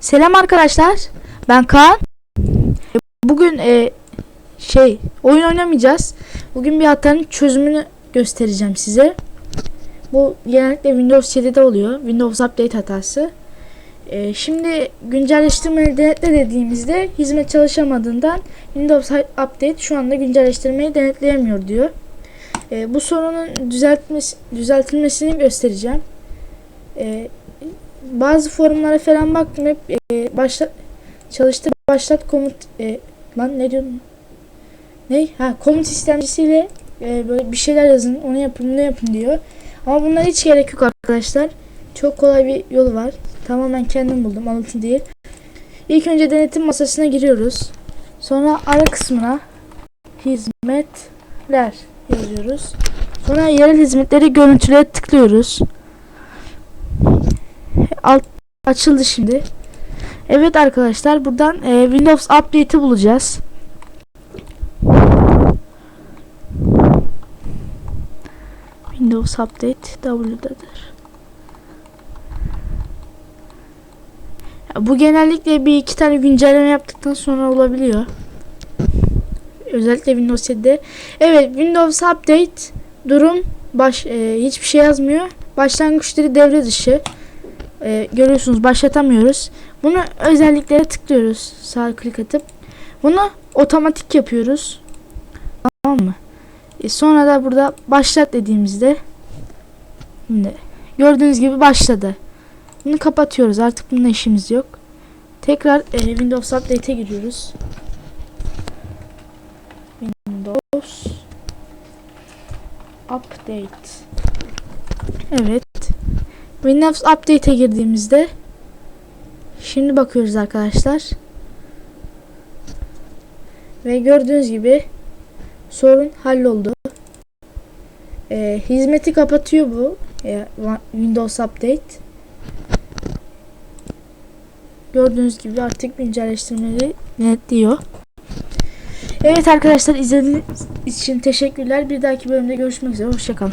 Selam arkadaşlar. Ben Kaan. Bugün e, şey oyun oynamayacağız. Bugün bir hatanın çözümünü göstereceğim size. Bu genellikle Windows 7'de oluyor. Windows Update hatası. E, şimdi güncelleştirmeyi denetle dediğimizde hizmet çalışamadığından Windows Update şu anda güncelleştirmeyi denetleyemiyor diyor. E, bu sorunun düzeltmesi, düzeltilmesini göstereceğim. E, bazı forumlara falan baktım hep e, başlat çalıştır başlat komut e, lan ne diyorum ne? Ha komut istemcisiyle e, böyle bir şeyler yazın onu yapın bunu yapın diyor. Ama bunlara hiç gerek yok arkadaşlar. Çok kolay bir yolu var. Tamamen kendim buldum alıntı değil. İlk önce denetim masasına giriyoruz. Sonra ara kısmına hizmetler yazıyoruz. Sonra yerel hizmetleri görüntülere tıklıyoruz alt açıldı şimdi. Evet arkadaşlar buradan e, Windows Update'i bulacağız. Windows Update W'dadır. Bu genellikle bir iki tane güncelleme yaptıktan sonra olabiliyor. Özellikle Windows 7'de. Evet Windows Update durum baş e, hiçbir şey yazmıyor. Başlangıçları devre dışı e, görüyorsunuz başlatamıyoruz. Bunu özelliklere tıklıyoruz sağ klik atıp. Bunu otomatik yapıyoruz. Tamam mı? E, sonra da burada başlat dediğimizde şimdi gördüğünüz gibi başladı. Bunu kapatıyoruz. Artık bununla işimiz yok. Tekrar e, Windows Update'e giriyoruz. Windows Update. Evet. Windows Update'e girdiğimizde şimdi bakıyoruz arkadaşlar. Ve gördüğünüz gibi sorun halloldu. Ee, hizmeti kapatıyor bu e, Windows Update. Gördüğünüz gibi artık güncelleştirmeleri netliyor. Evet arkadaşlar izlediğiniz için teşekkürler. Bir dahaki bölümde görüşmek üzere. Hoşçakalın.